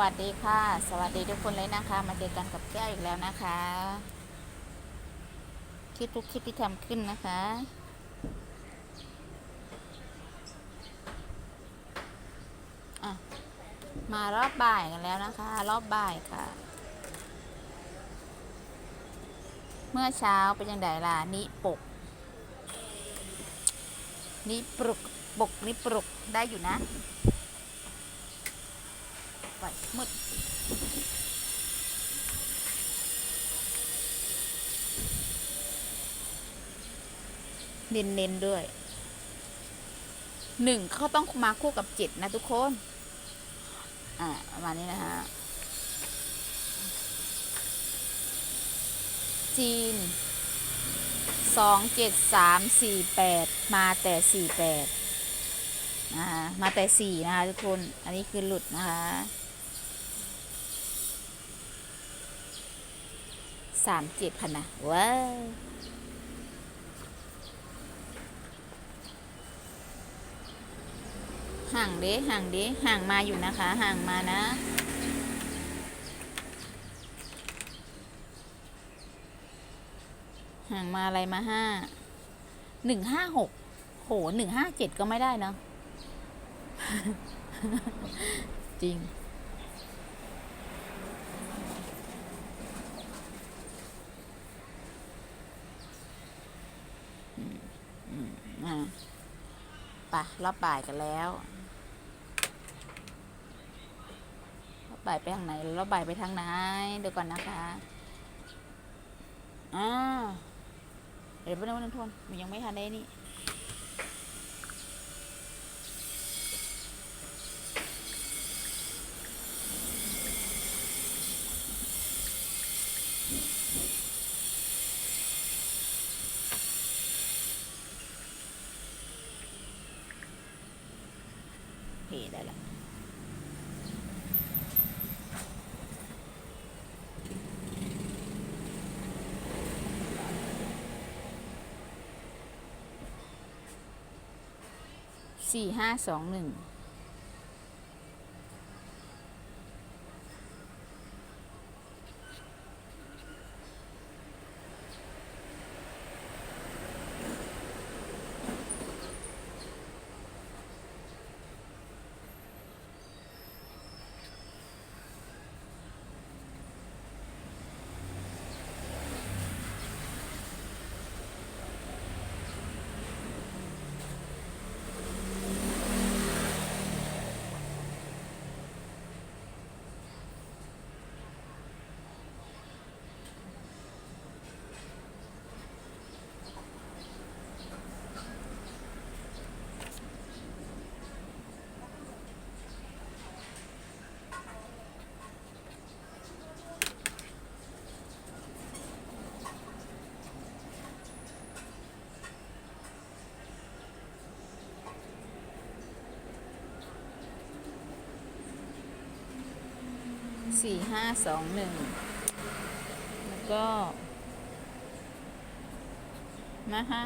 วัสดีค่ะ สวัสดีทุกคนเลยนะคะ มาเจอกันกับแก้วอีกแล้วนะคะคลิปทุกคลิปที่ทำขึ้นนะคะอะมารอบบ่ายกันแล้วนะคะ รอบบ่ายค่ะ เมื่อเช้าเป็นยังไงล่ะนิปกนิปรุกปกนิปรุกได้อยู่นะ ไปมืดเน้นเน้นๆด้วยหนึ่งเขาต้องมาคู่กับเจ็ดนะทุกคน อ่าประมาณนี้นะฮะ จีนสองเจ็ดสามสี่แปดมาแต่สี่แปดนะคะมาแต่สี่นะคะทุกคน อันนี้คือหลุดนะคะ สามเจ็ดพันนะว้าวห่างเด้ห่างเด้ห่างมาอยู่นะคะ ห่างมานะ ห่างมาอะไรมาห้าหนึ่งห้าหกโหหนึ่งห้าเจ็ดก็ไม่ได้เนาะจริง อืม ป่ะรอบบ่ายกันแล้วรอบบ่ายไปทางไหนรอบบ่ายไปทางไหนเดี๋ยวก่อนนะคะอ่าเดี๋ยวไปดูวันนึงทวนมันยังไม่ทันได้นี่ ได้ละสี่ห้าสองหนึ่ง สี่ห้าสองหนึ่งแล้วก็นะคะ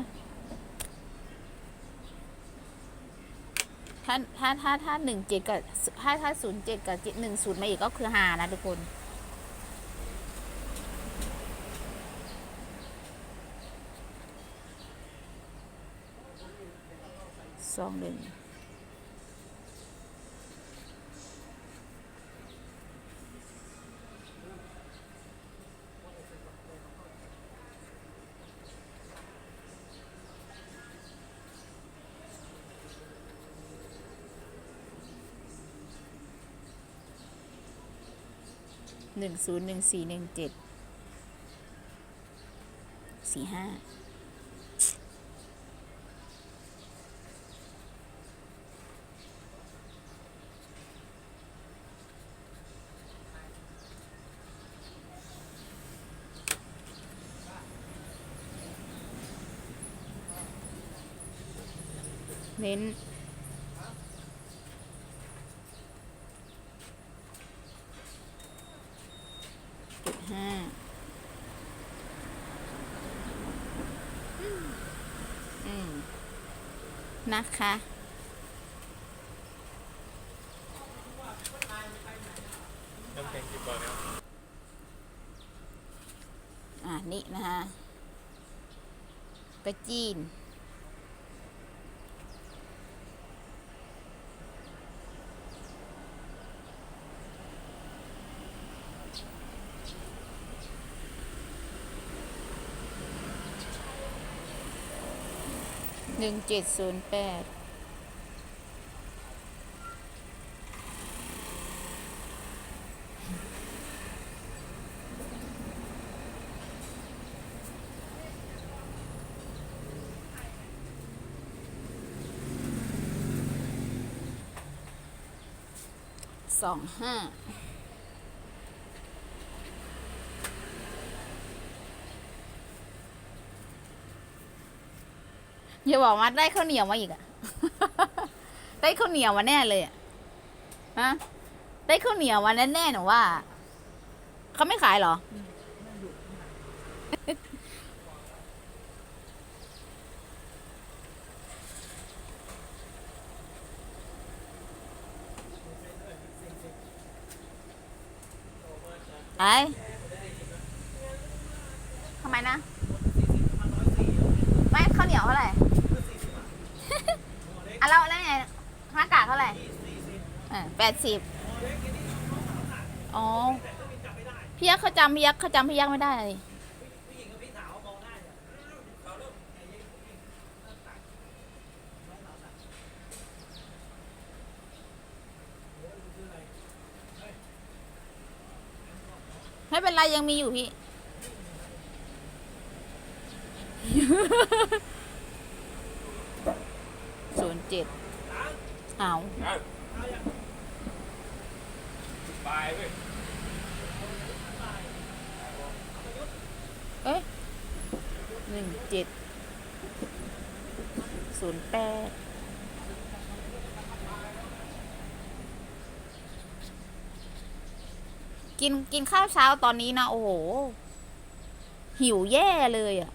ถ้าถ้าถ้าถ้าหนึ่งเจ็ดกับถ้าถ้าศูนย์เจ็ดกับเจ็ดหนึ่งศูนย์มาอีกก็คือหานะทุกคนสองหนึ่ง หนึ่งศูนย์หนึ่งสี่หนึ่งเจ็ดสี่ห้าเน้น นะคะ อ่านี่นะคะกระจีน หนึ่งเจ็ดศูนย์แปดสองห้า อย่าบอกว่าได้ข้าวเหนียวมาอีกอะได้ข้าวเหนียวมาแน่เลยอะฮะได้ข้าวเหนียวมาแน่ๆหนูว่าเขาไม่ขายหรอไอ้ทำไมนะ ไม่ข้าวเหนียวเท่าไหร่ อะเราแล้วไงหน้ากากเท่าไหร่แปดสิบอ๋อพี่ยักษ์เขาจำพี่ยักษ์เขาจำพี่ยักษ์ไม่ได้เลยไม่เป็นไรยังมีอยู่พี่ เจ็ดเอาเอ้ยหนึ่งเจ็ดศูนย์แปดกินกินข้าวเช้าตอนนี้นะ โอ้โห หิวแย่เลยอะ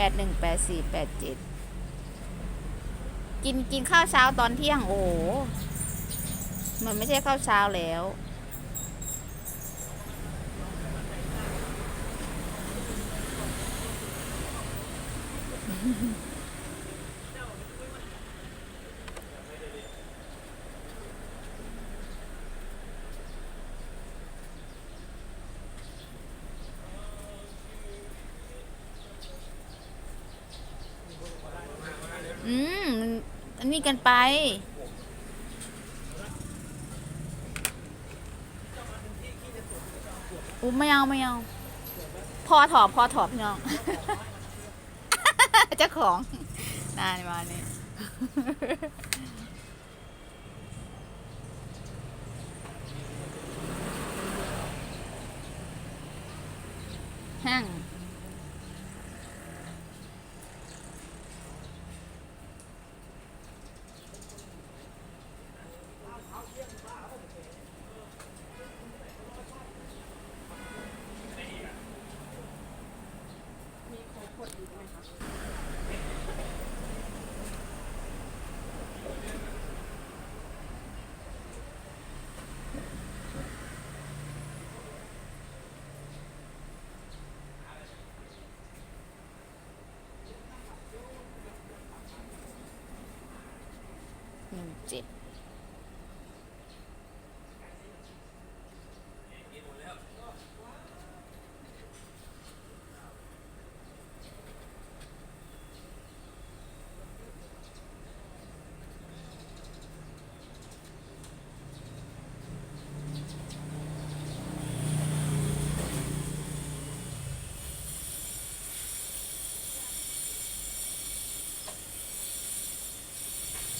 แปดหนึ่งแปดสี่แปดเจ็ดกินกินข้าวเช้าตอนเที่ยงโอ้มันไม่ใช่ข้าวเช้าแล้วอืมอั นี่กันไป อุ้มไม่เอาไม่เอา พอถอดพอถอดพี่น้อง เจ้าของนานมาเนี่ย ห้าง หนึ่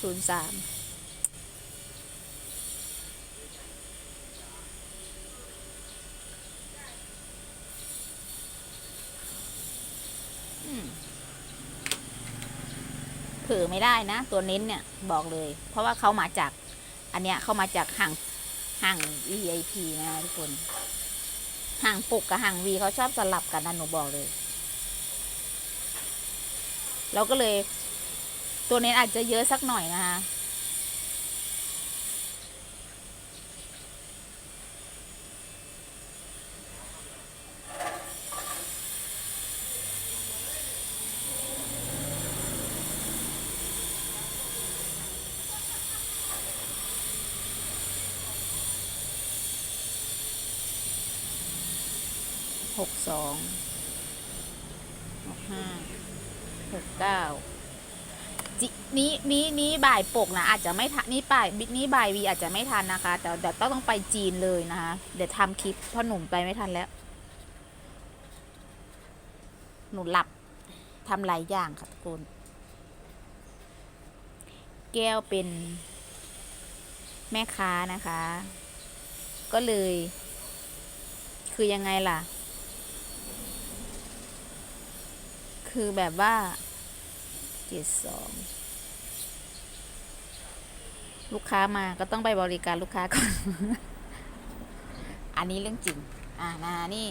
ศูนย์สามเผอไม่ได้นะ ตัวเน้นเนี่ยบอกเลย เพราะว่าเขามาจาก อันเนี้ยเขามาจากห่างห่าง VIP นะทุกคนห่างปกกับห่าง V เขาชอบสลับกันนะหนูบอกเลย เราก็เลย ตัวเน้นอาจจะเยอะสักหน่อยนะคะหกสองหกห้าหกเก้า นี้นี้นี้บ่ายปกนะอาจจะไม่ทันนี้บ่ายนี้บ่ายวีอาจจะไม่ทันนะคะ แต่เดี๋ยวต้องไปจีนเลยนะคะเดี๋ยวทำคลิปเพราะหนุ่มไปไม่ทันแล้ว หนูหลับทำหลายอย่างค่ะทุกคนแก้วเป็นแม่ค้านะคะ ก็เลย คือยังไงล่ะ คือแบบว่าเจ็ดสอง ลูกค้ามาก็ต้องไปบริการลูกค้าก่อน อันนี้เรื่องจริง อ่านะนี่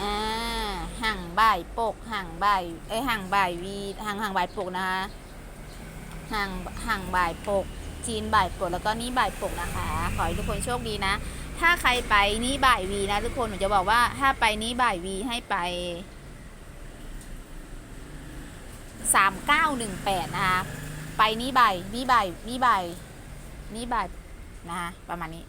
อ่าห่างบ่ายปกห่างบ่ายเอ้ยห่างบ่ายวีห่างห่างบ่ายปกนะคะห่างห่างบ่ายปกจีนบ่ายปกแล้วก็นี่บ่ายปกนะคะ ขอให้ทุกคนโชคดีนะ ถ้าใครไปนี่บ่ายวีนะทุกคนหนูจะบอกว่าถ้าไปนี่บ่ายวีให้ไปสามเก้าหนึ่งแปดนะคะ ไปนี่บ่ายนี่บ่ายนี่บ่ายนี่บ่ายนะคะประมาณนี้